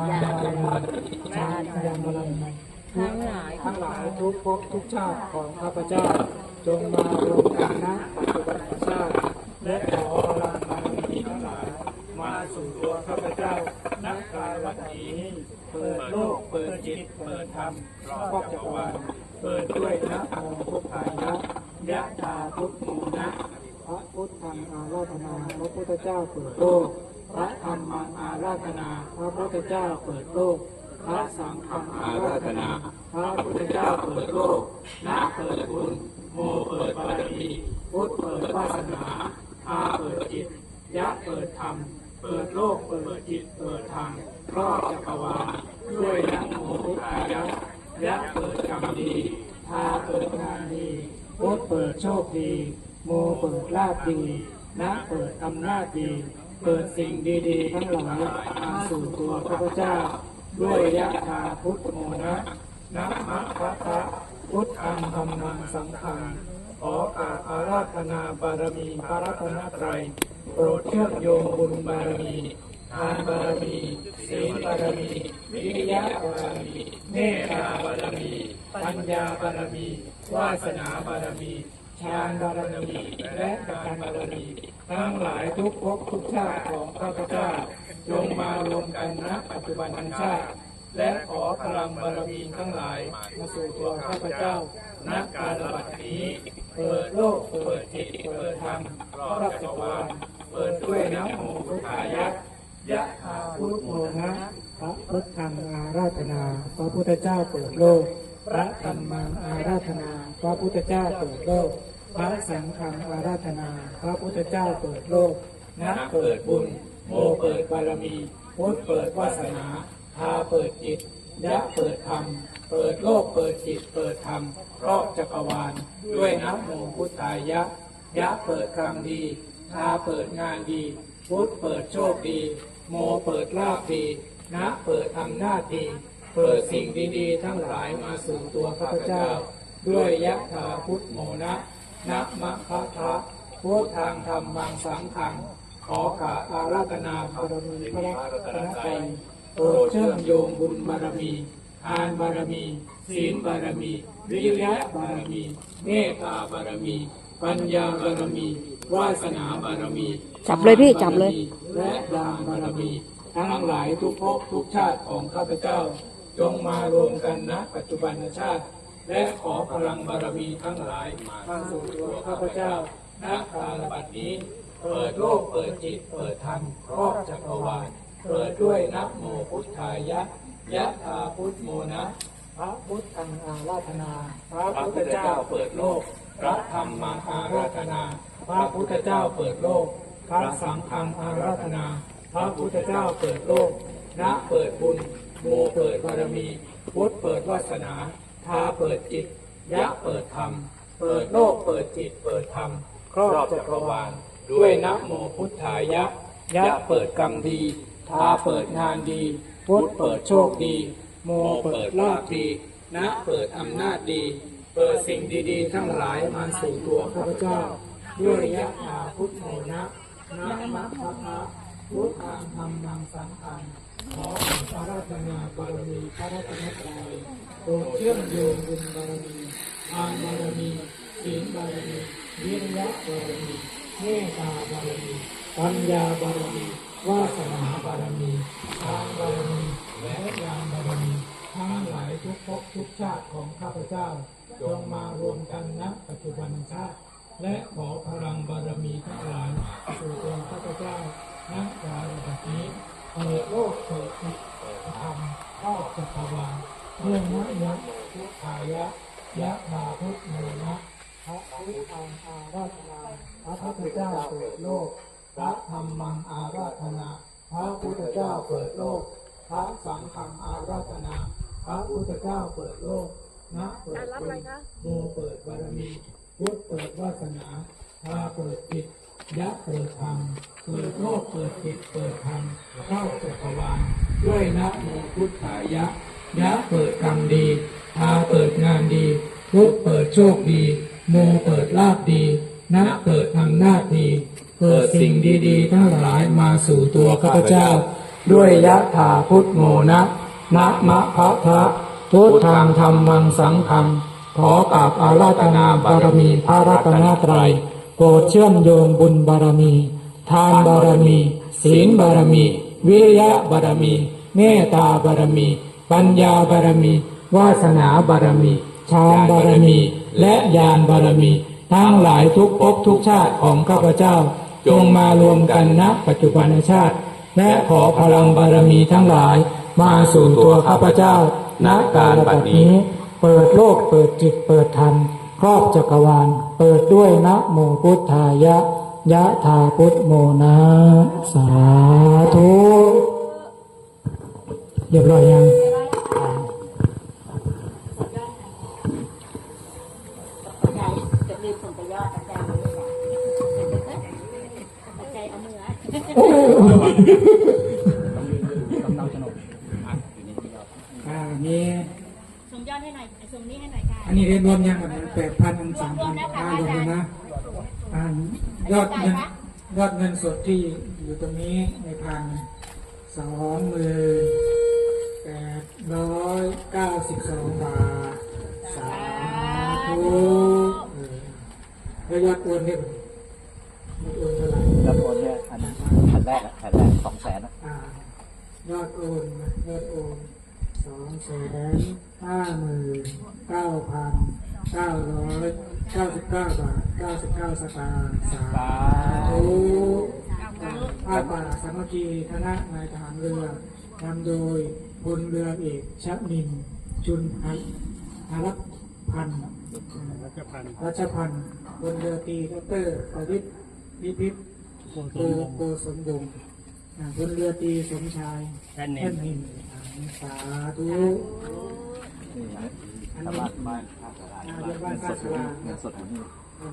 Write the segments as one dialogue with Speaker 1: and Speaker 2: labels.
Speaker 1: านบารมีฌานยังบารมีทั้งหลายทั้งหลายทุกภพทุกชาติของข้าพเจ้า จงมารวมกันนะปัจจุบันชาติและขอพลังบารมีทั้งหลายมาสู่ตัวข้าพเจ้านักการวัดนี้เปิดโลกเปิดจิตเปิดธรรมรอบจักรวาลเปิดด้วยนะโมพุทธายะยะธาพุทโมนะพระพุทธังอาราธนาพระพุทธเจ้าเปิดโลก พระธรรมอาราธนา พระพุทธเจ้าเปิดโลก พระสังฆอาราธนา พระพุทธเจ้าเปิดโลกนาเปิดบุญโมเปิดบารมีพุทธเปิดวาสนาอาเปิดจิตยะเปิดธรรม เปิดโลกเปิดจิตเปิดธรรมครอบจักรวาลด้วยนะโมพุทธายะยะเปิดกรรมดีทาเปิดงานดีพุทธเปิดโชคดี โมเปิดลาภดีนะเปิดอำนาจดี เปิดสิ่งดีๆทั้งหลายมาสู่ตัวข้าพเจ้า ด้วยยะธาพุทธโมนะนะมะพะทะพุทธังธรรมังสังฆังขอกาอาราธนาบารมีพระรัตนตรัยโปรดเชื่อมโยงบุญบารมีทานบารมีศีลบารมีวิริยะบารมีเมตตาบารมีปัญญาบารมีวาสนาบารมีฌานบารมีและการบารมี ทั้งหลายทุกภพทุกชาติของข้าพเจ้าจงมารวมกันณปัจจุบันทันชาติ และขอพลังบารมีทั้งหลายมาสู่ตัวข้าพเจ้าณการระบัดนี้ เปิดโลกเปิดจิตเปิดธรรมรอบจักรวาลเปิดด้วยนะโมพุทธายะยะถาพุทโมนะพระพุทธังอาราธนา พระพุทธเจ้าเปิดโลก พระธรรมังอาราธนา พระพุทธเจ้าเปิดโลก พระสังฆังอาราธนา พระพุทธเจ้าเปิดโลกนะเปิดบุญโมเปิดบารมีพุทธเปิดวาสนาทาเปิดจิตยะเปิดธรรม เปิดโลกเปิดจิตเปิดธรรมรอบจักรวาล ด้วยนะโมพุทธายะ ยะเปิดกรรมดีทาเปิดงานดี พุทธเปิดโชคดี โมเปิดลาภดีนะเปิดอำนาจดีเปิดสิ่งดีๆ ทั้งหลายมาสู่ตัวข้าพเจ้า ด้วยยะถาพุทธโมนะ นะมะคะทะพุทธังธรรมังสังขัง ขอกราบอาราธนาบารมีพระรัตนตรัยโปรดเชื่อมโยงบุญบารมี ทานบารมี ศีลบารมีวิริยะบารมี เมตตาบารมี ปัญญาบารมี วาสนาบารมี
Speaker 2: จับเลยพี่จับเลย
Speaker 1: และดามบารมี ทั้งหลายทุกภพทุกชาติของข้าพเจ้า จงมารวมกันณปัจจุบันชาติ และขอพลังบารมีทั้งหลายมาสู่ตัวข้าพเจ้าณกาลบัดนี้ เปิดโลกเปิดจิตเปิดธรรมครอบจักรวาลเปิดด้วยนะโมพุทธายะยะธาพุทโมนะพระพุทธังอาราธนา พระพุทธเจ้าเปิดโลก พระธรรมมังอาราธนา พระพุทธเจ้าเปิดโลก พระสังฆังอาราธนา พระพุทธเจ้าเปิดโลกนะเปิดบุญโมเปิดบารมี พุทธเปิดวาสนา ทาเปิดจิตยะเปิดธรรม เปิดโลกเปิดจิต เปิดธรรม ครอบจักรวาลด้วยนะโมพุทธายะ ยะเปิดกรรมดีทาเปิดงานดี พุทธเปิดโชคดี โมเปิดลาภดี นะเปิดอำนาจดี เปิดสิ่งดีๆ ทั้งหลายมาสู่ตัวข้าพเจ้า ด้วยยะถาพุทโธนะนะมะพะทะพุทธังธรรมังสังฆัง ขออาราธนาบารมีพระรัตนตรัยโปรดเชื่อมโยงบุญบารมีทานบารมีศีลบารมีวิริยะบารมีเมตตาบารมีปัญญาบารมีวาสนาบารมีทานบารมีและญาณบารมีทั้งหลายทุกภพทุกชาติของข้าพเจ้าจงมารวมกันณปัจจุบันชาติ และขอพลังบารมีทั้งหลายสู่ตัวข้าพเจ้าณการบัดนี้ เปิดโลกเปิดจิตเปิดธรรมครอบจักรวาลเรื่องนะนะพุทธายะยะธาพุทโมนะพระพุทธังอาราธนาพระพุทธเจ้าเปิดโลกพระธรรมังอาราธนา พระพุทธเจ้าเปิดโลกพระสังฆังอาราธนา พระพุทธเจ้าเปิดโลกนะเปิดบุญโมเปิดบารมีพุทธเปิดวาสนาพาเปิดจิต ยะเปิดธรรมเปิดโลกเปิดจิตเปิดธรรมเข้าจักรวาลด้วยนะโมพุทธายะ ยะเปิดกรรมดีพาเปิดงานดี พุทเปิดโชคดี โมเปิดลาภดีนะเปิดอำนาจดีเปิดสิ่งดีๆ ทั้งหลายมาสู่ตัวข้าพเจ้า ด้วยยะถาพุทโมนะนะมะพะทะพุทธังธรรมังสังฆังขอกราบอาราธนาบารมีพระรัตนตรัย โปรดเชื่อมโยงบุญบารมี ทานบารมี ศีลบารมี วิริยะบารมี เมตตาบารมี ปัญญาบารมี วาสนาบารมีฌานบารมี และญาณบารมี ทั้งหลายทุกภพทุกชาติของข้าพเจ้า จงมารวมกันณปัจจุบันชาติ และขอพลังบารมีทั้งหลาย มาสู่ตัวข้าพเจ้าณการบัดนี้ เปิดโลกเปิดจิตเปิดธรรม ครอบจักรวาล เปิดด้วยนะโมพุทธายะ ยะธาพุทโมนะสาธุเรียบร้อยยัง
Speaker 2: จะรีบส่งไปยอดอาจารย์เลยอาจารย์เอามือ
Speaker 1: อ่านี่
Speaker 2: ส่งยอดให้หน่อยส่งนี้ให้หน่อยค่ะ
Speaker 1: อันนี้เรียนรวมยังกันแปดพันสามพันห้ารวมกันนะอ่ายอดเงินยอดเงินสดที่อยู่ตรงนี้ในพันสองหมื่นแปดร้อยเก้าสิบสองบาทสาธุเออแล้วยอดโอนเนี่ยยอดโอนเท่าไหร่
Speaker 3: แล้วโอนเนี่ยอันอันแรกอะแผ่นแรกสองแสนอะ
Speaker 1: อ่ายอดโอนนะยอดโอนสองแสน ห้าหมื่นเก้าพันเก้าร้อยเก้าสิบเก้าบาทเก้าสิบเก้าสตางค์สาธุผ้าป่าสามัคคีคณะนายทหารเรือนำโดยพลเรือเอกชับนิน จุนพันอารักพันธ์รัชพันธ์รัชพันธ์พลเรือตีดรประวิตรวิพิตโกโกสมวงพลเรือตีสมชาย
Speaker 4: แท่
Speaker 1: นหินสาธุ
Speaker 3: นี่นะ
Speaker 1: อัน
Speaker 3: ชาว
Speaker 1: นี้
Speaker 3: บ้านบ้านสารา
Speaker 1: อ่าเรียกว่า
Speaker 3: น
Speaker 1: ท่า
Speaker 3: สดเงินสดนี่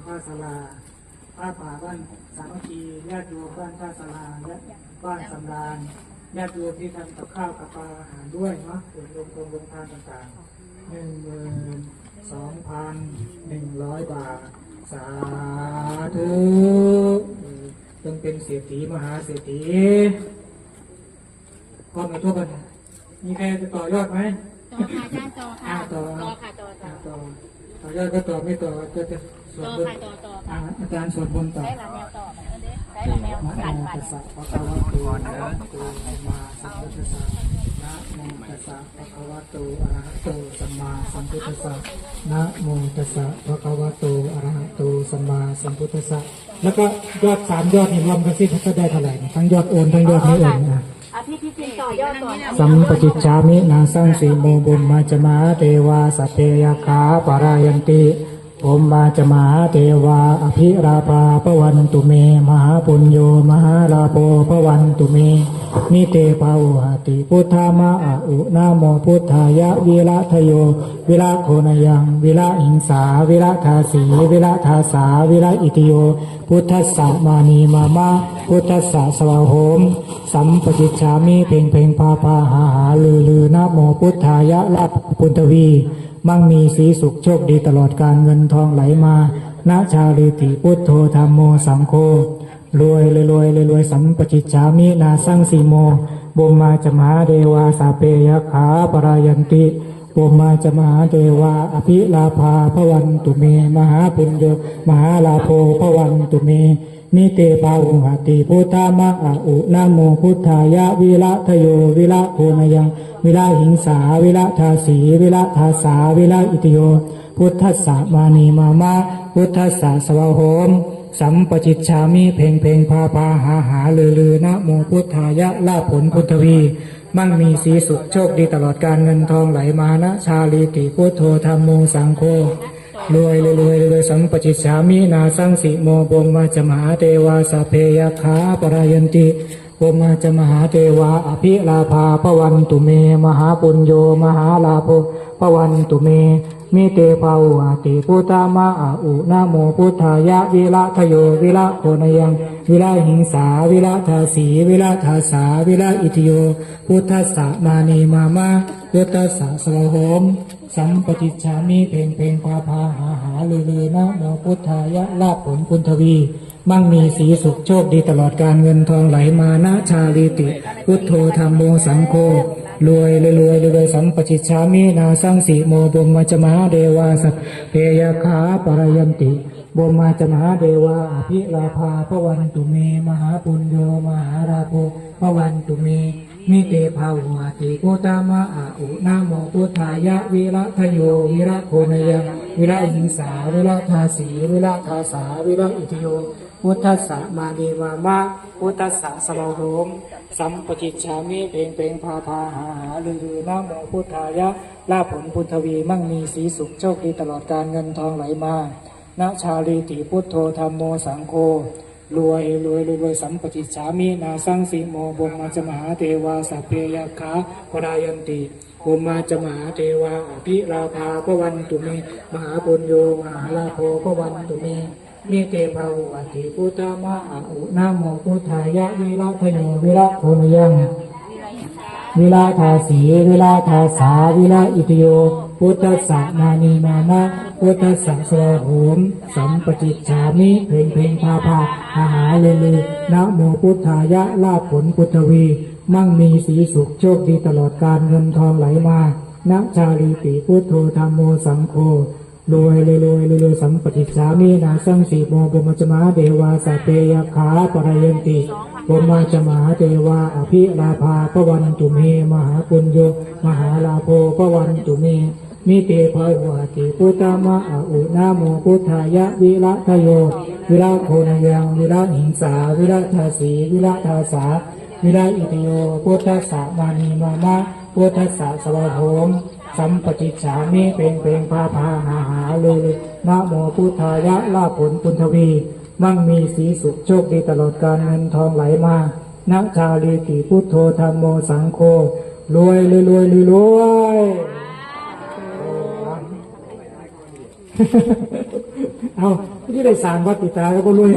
Speaker 1: บ้านสลาป้าป่าบ้านสามัคคีญาติโยมบ้านท่าสลาและบ้านสำราญญาติโยมที่ทำกับข้าวกับปลาอาหารด้วยเนาะส่วนรวมรวมรวมทานต่างๆหนึ่งหมื่นสองพันหนึ่งร้อยบาท สาธุจงเป็นเศรษฐีมหาเศรษฐีพร้อมกับทั่วกันมีใครจะต่อยอดไหม
Speaker 2: ต่อค่ะอาจารย์ต่อค่ะ
Speaker 1: อ่าต่อ
Speaker 2: ต่อค่ะต่อต่อ
Speaker 1: อ่าต่อต่อยอดก็ต่อไม่ต่อก็จะสวด
Speaker 2: ต่อบ
Speaker 1: น
Speaker 2: ค่ะต่อต่อ
Speaker 1: อ่าอาจารย์สวดบนต์ต่อ
Speaker 2: ใช้หลังแนวต่อใช้หลังแนว
Speaker 1: นะ
Speaker 2: ตัด
Speaker 1: โม
Speaker 2: ปัด
Speaker 1: ตัสสะภะคะวะโตอะระหะโตสัมมาสัมพุทธัสสะนะโมตัสสะภะคะวะโตอะระหะโตสัมมาสัมพุทธัสสะนะโมตัสสะภะคะวะโตอะระหะโตสัมมาสัมพุทธัสสะแล้วก็ยอดสามยอดนี่รวมกันสิก็ได้เท่าไหร่นะทั้งยอดโอนทั้งยอดไม่โอนนะ
Speaker 2: อาทิตย์ที่สี่ต่อยอดก่อน
Speaker 1: สัมปจิจฉามินาสังสีโมบุญมาจมาเทวาสพเพยคาปารายันติ ผมมาจมาเทวาอภิราภาปวันตุเม มหาปุญโยมหาลาโภปวันตุเม นิเตภาวหติพุทธามาอะอุนาโมพุทธายะวิระทโย วิระโคนยัง วิระหิงสา วิระทาสี วิระทาสา วิระอิติโย พุทธสมานีมามาพุทธสสะสวาโหม สัมปจิจามิเพ่งเพ่งพาพาหาหาลือลือนะโมพุทธายะลับปุณทวี มั่งมีสีสุขโชคดีตลอดการเงินทองไหลมานาชาลิติพุทโธธรรมโมสังโฆรวยรวยรวยรวยรวยสัมปจิจฉามินาสังสีโมบุมมาจมหาเดวาสาเปยขาปรายันติบุมมาจมหาเทวาอภิลาภาพวันตุเม มหาปุญโยมหาลาโภพวันตุเม นิเตปาวุหติพุทธามะอะอุนโมพุทธายะวิระทโยวิระโคนยัง วิระหิงสาวิระทาสีวิระทาสาวิระอิติโย พุทธัสสะมานีมามาพุทธัสสะสวะโหมสัมปจิตฉามิเพ่งเพ่งพาพาหาหาลือลือนะโมพุทธายะลาผลพุทธวี มั่งมีสีสุขโชคดีตลอดการเงินทองไหลมานะ ชาลีติพุทโธธรรมโมสังโฆ รวยรวยรวยรวยสัมปจิตฉามินาสังสิโมบมมาจมหาเทวาสเพยคาปรายันติบมมาจมหาเทวาอภิลาภาปวันตุเม มหาปุญโยมหาลาภปวันตุเมมิเตภาอุอาติพุทธามาอุนโมพุทธายะวิระทโยวิระโคนยัง วิระหิงสาวิระทาสีวิระทาสาวิระอิติโย พุทธสสะมานีมามา พุทธัสสะสะโหม สัมปจิจฉามิเพ่งเพ่งพาพาหาหาลือลือนะโมพุทธายะลาภผลพุนทวีมั่งมีสีสุขโชคดีตลอดการเงินทองไหลมานะชาลีติ พุทโธธรรมโมสังโฆรวยรวยรวยรวยสัมปชิชามินาสังสีโมบุมมาจมาเดวาสัพเพยขาปรยันติบุมมาจมาเดวาอภิลาภาพวันตุเม มหาปุญโยมหาราโภพวันตุเม มิเตภาวะติโกตามะอาอุนาโมพุทธายะวิระทโยวิระโคนยวิระหิงสาวิระทาสีวิระทาสาวิระอิทโยพุทธัสสะมาเดวามะพุทธัสสะสวาโหมสัมปจิตชามิเพลงเพลงพาพาหาหาลือลือนะโมพุทธายะลาภผลพุทธวีมั่งมีสีสุขโชคดีตลอดการเงินทองไหลมานะชาลีติพุทโธธรรมโมสังโฆ รวยรวยรวยรวยสัมปจิตชามินาสังสีโมบงมาจมหาเทวาสัพเพยาคาปรายันติบมมาจมหาเทวาอภิราภาพวันตุเมมหาปุญโยมหาลาโภพวันตุเมมิเตภาวะติพุทธมะอาอุนาโมพุทธายะวิรัตโยวิรัตโคมยังวิราธาสีวิราธาสาวิราอิตโย พุทธสสนานีมานะพุทธสสะสวะโหมสัมปจิจฉามิเพลงเพลงพาพาอาหาเลเลนะโมพุทธายะลาภผลพุทธวี มั่งมีสีสุขโชคดีตลอดการเงินทองไหลมานะชาลีติพุทโธธรรมโมสังโฆรวยรวยรวยรวยสัมปติสามีนาสังสีโมบมจมาเดวาสเปยขาปรยันติบุมจมาเดวาอภิลาภาปวันตุเม มหาปุญโยมหาลาโภปวันตุเม มิเตภาวะติพุทธมะอาอุนาโมพุทธายะวิระทโย วิระโคณยังวิระหิงสา วิระทาสีวิระทาสา วิระอิติโยพุทธสสะมานีมานะพุทธสสะสวะโหมสัมปจิจฉามิเป็นเป็นพาพาหาหาเลยนะโมพุทธายะลาภผลปุณทวี มั่งมีสีสุขโชคดีตลอดการเงินทองไหลมานะชาลีติพุทโธธรรมโมสังโฆรวยรวยรวยรวย เอาที่ได้สามวัดติตาก็บ่รวย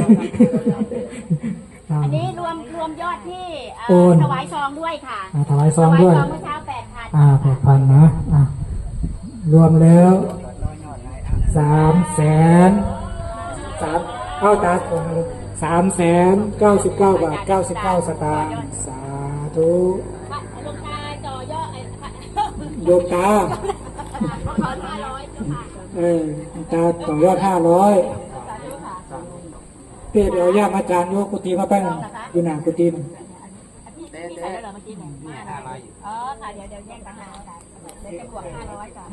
Speaker 2: อันนี้รวมรวมยอดที่เอ่
Speaker 1: โอ
Speaker 2: อน ถวายซองด้วยค่ะ
Speaker 1: อ่าถวายซองด้วย
Speaker 2: ถวายซองเมื่อเช้าแปดพัน
Speaker 1: อ่าแปดพันนะอ่ารวมแล้วสามแสนสามเข้าตาตรงเลยสามแสนเก้าสิบเก้าบาทเก้าสิบเก้าสตางค์สาธุ
Speaker 2: พระหลวงตาจ่อยอดไอ้พระ
Speaker 1: โยมตา
Speaker 2: ขอห้าร้อยเจ้าค่ะ
Speaker 1: เออตารย์ต่อยอดห้าร้อยเพี่เดี๋ยวญาติอาจารย์โยกกุฏิมาแป้งอยู่หนากุฏิหนึ่ง
Speaker 2: พี่พี่ใส่แล้วเหรอเมื่อกี้เนี่ยห้าร้อยอ๋อค่ะเดี๋ยวเดี๋ยวแยกต่างหากค่ะเดี๋ยวจะบวกห้าร้อยก่อน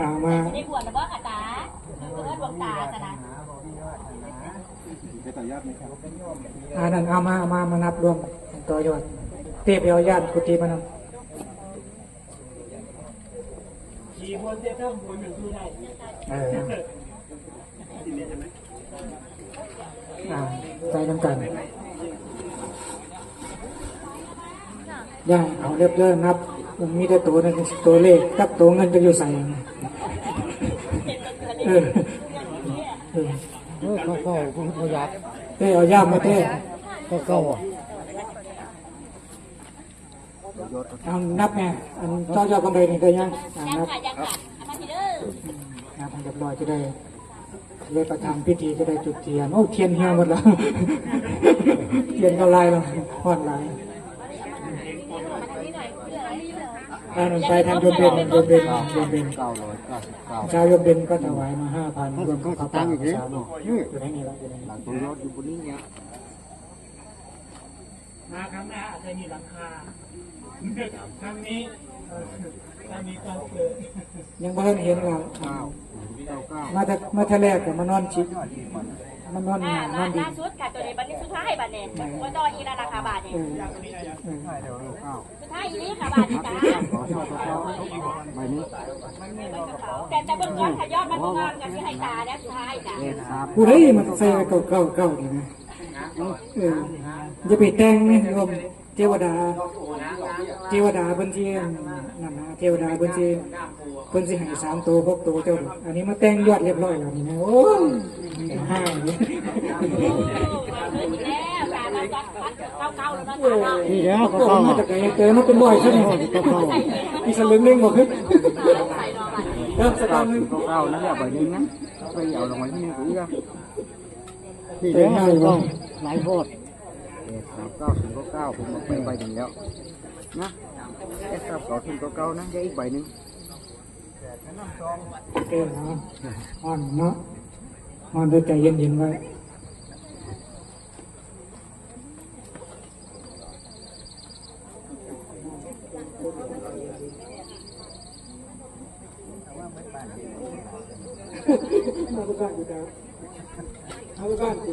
Speaker 1: อ่ามา
Speaker 2: จะได้บวกแล้วก็อาจารย์เพื่อดวงตาจะนะ
Speaker 1: อ่านั่นเอามาเอามามานับรวมต่อยอดเทียบเดี๋ยวญาติกุฏิมานำีคนเอออ่าใจน้ำกันย่างเอาเรียบเริ่มนับมันมีแต่ตัวนึงตัวเลขกับตัวเงินจะอยู่ใส่เออเออ
Speaker 3: เข้าเข้าคุณพยัก
Speaker 1: เต้เอาย่ามมาเต้
Speaker 3: เข้าเข้า
Speaker 1: เอานับไงอันเจ้ายอดกำไรนี่ก็ยังอ่า
Speaker 2: ยัง
Speaker 1: นับ
Speaker 2: ค่ะยังค่ะเอามาทีเด้อ
Speaker 1: นับให้เรียบร้อยจะได้เลยประทำพิธีจะได้จุดเทียนโอ้เทียนเหี่ยวหมดแล้ว เทียนก็ลายแล้วหอดลายอ่าหนึ่งไปทางโยมเบนโยมเบนโยมเบน
Speaker 3: เก้าร้อยเก้าสิบเก้า
Speaker 1: ชาวโยมเบนก็ถวายมาห้าพันรวมกับข้าวเปล่าสามอยู่ในนี้แล้วอยู่ในนี้
Speaker 3: หลังตัวยอดอยู่บนนี้เนี่ย
Speaker 1: มาครั้งหน้าอาจจะมีหลังคาครั้งนี้ครั้งนี้ก็เกิดยังไม่เห็นเรา
Speaker 3: เก้าเก้าเก้า
Speaker 1: มาแต่มาแต่แรกก็มานอนชิดมานอน
Speaker 2: อ่า
Speaker 1: หนอนดิ
Speaker 2: ล่านสุดค่ะตัวนี้บัตรนี้สุดท้ายบัตรเนี่ยว่าต่ออีละราคาบาทเนี่ย
Speaker 1: เออเออ
Speaker 3: เดี๋ยวเก้า
Speaker 2: สุดท้ายอีนี้ค่ะบาทนี่จ้า
Speaker 3: ขอชอบเก้าใบนี้
Speaker 2: แต่แต่เบื้องต้นค่ะยอดมันงามกันที่ให้ตาแล้วสุดท้ายจ้า
Speaker 3: เอ็ดสาม
Speaker 1: ผู้ใดมันใส่เก่าเก่าเก่าดีนะ เออจะไปแต่งนี่โยมเทวดา เทวดาเพิ่นสินั่นนะเทวดาเพิ่นสิเพิ่นสิให้สามตัวหกตัวเจ้าดอกอันนี้มาแต่งยอดเรียบร้อยแล้วนี่นะโอ้ยห้าเลย
Speaker 2: แล้วก็เก้าแล้วนะจ้า
Speaker 3: นี่แล้ว
Speaker 1: ก็เข้ามาจากไหนเจอมาเป็นร้อยใช่ไหมมีสลึงเล่งบ่ขึ้นเริ่มสตางค์หนึง
Speaker 3: เก้านั่นแหละใบนี้นะไปเอาลงไว้ที่นี่กูอีกอะนี่
Speaker 1: เต็
Speaker 3: เด้
Speaker 1: ม
Speaker 3: อ
Speaker 1: ให้
Speaker 3: ห
Speaker 1: บ่
Speaker 3: ลายโพดเอสามเก้าถึงเก้าผมเอาไปใบหนึ่งแล้วนะเอสามเก้าถึงเก้านะได้อีกใบหนึ่ง
Speaker 1: เต็มนะอ่อนเนาะอ่อนด้วยใจเย็นๆไว้เอาไปบ้านกูดาวเอาไปบ้านกู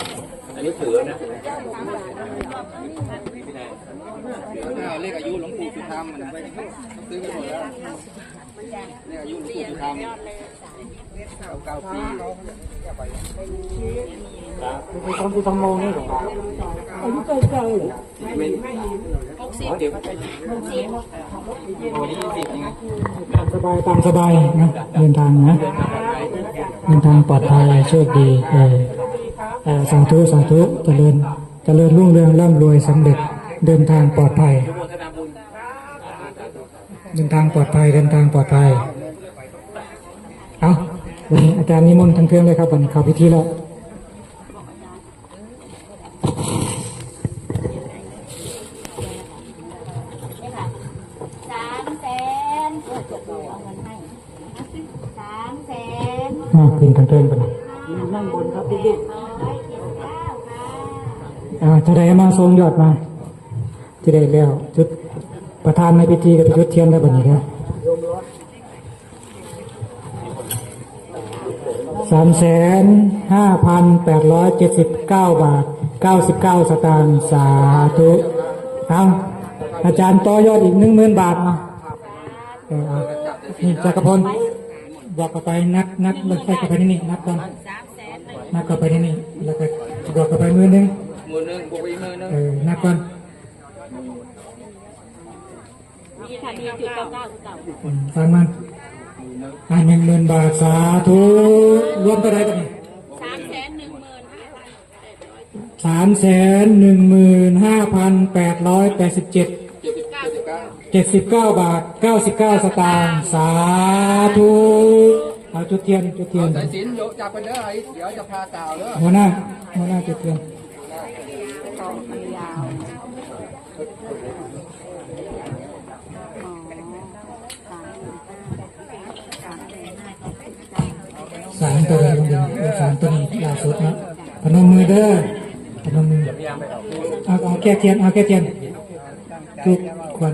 Speaker 3: เลขอายุหลวงปู่สุธรรมมันไปซื้อกันหมดแล้วเลขอายุหลวงปู่สุธรรมเก้าปี
Speaker 1: มีคนที่ทำโมนี่หรออายุใกล้ๆเลยสบายตามสบายนะเดินทางนะเดินทางปลอดภัยโชคดีเออ สาธุสาธุเจริญเจริญรุ่งเรืองร่ำรวยสำเร็จเดินทางปลอดภัย เดินทางปลอดภัยเดินทางปลอดภัย เอาวันนี้อาจารย์นิมนต์ทั้งเครื่องเลยครับวันนี้เข้าพิธีแล้ว
Speaker 2: สามแสนเอาเงินให้สามแสน
Speaker 1: มาขึ้นทั้งเครื่องไปเลย
Speaker 2: นั่งบนครับพี่ร้อยเจ็ดเก้าค่ะ
Speaker 1: อ่า จะได้มาทรงยอดมาจะได้แล้วจุดประธานในพิธีกับจุดเทียนได้บัดนี้นะสามแสนห้าพันแปดร้อยเจ็ดสิบเก้าบาทเก้าสิบเก้าสตางค์สาธุเอาอาจารย์ต่อยอดอีกหนึ่งหมื่นบาทเนาจักรพลบอกเข้าไปนับนับลงไปเข้าไปนี่นี่นับก่อนนับเข้าไปนี่นี่แล้วก็บอกเข้าไปมือหนึง
Speaker 3: มือนึงบุกอีกมือนึง
Speaker 1: เออนับก่อน
Speaker 2: มีค่ะมีจุดเก้าเก้าเก้า
Speaker 1: อืมฟังมันอ่าหนึ่งหมื่นบาทสาธุรวมเท่าไรกัน
Speaker 2: สามแสนหนึ่งหมื่น
Speaker 1: สามแสนหนึ่งหมื่นห้าพันแปดร้อยแปดสิบเจ็ด
Speaker 3: เจ็ดสิบเก้า
Speaker 1: เจ็ดสิบเก้าบาทเก้าสิบเก้าสตางค์สาธุเอาจุดเทียนจุดเทียน
Speaker 3: สายสินโยจับไปเด้อไอ้เดี๋ยวจะพากล่าวเด้อ
Speaker 1: หัวหน้าหัวหน้าจุดเทียน ต่อมันยาวสามตัวลงดินสามตัวลาสุดนะพนมมือเด้อพนมมือเอาเอาแก้เทียนเอาแก้เทียนทุกคน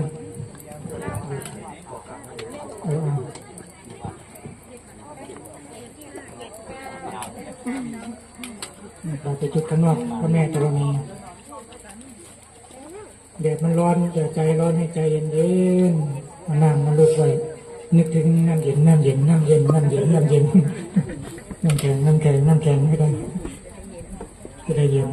Speaker 1: เราไปจุดข้างนอกพระแม่ธรณีแดดมันร้อนแต่ใจร้อนให้ใจเย็นเย็นๆมานั่งมาลุกไว้นึกถึงน้ำเย็นน้ำเย็นน้ำเย็นน้ำเย็นน้ำเย็นน้ำแข็งน้ำแข็งน้ำแข็งไม่ได้ไม่ได้เย็น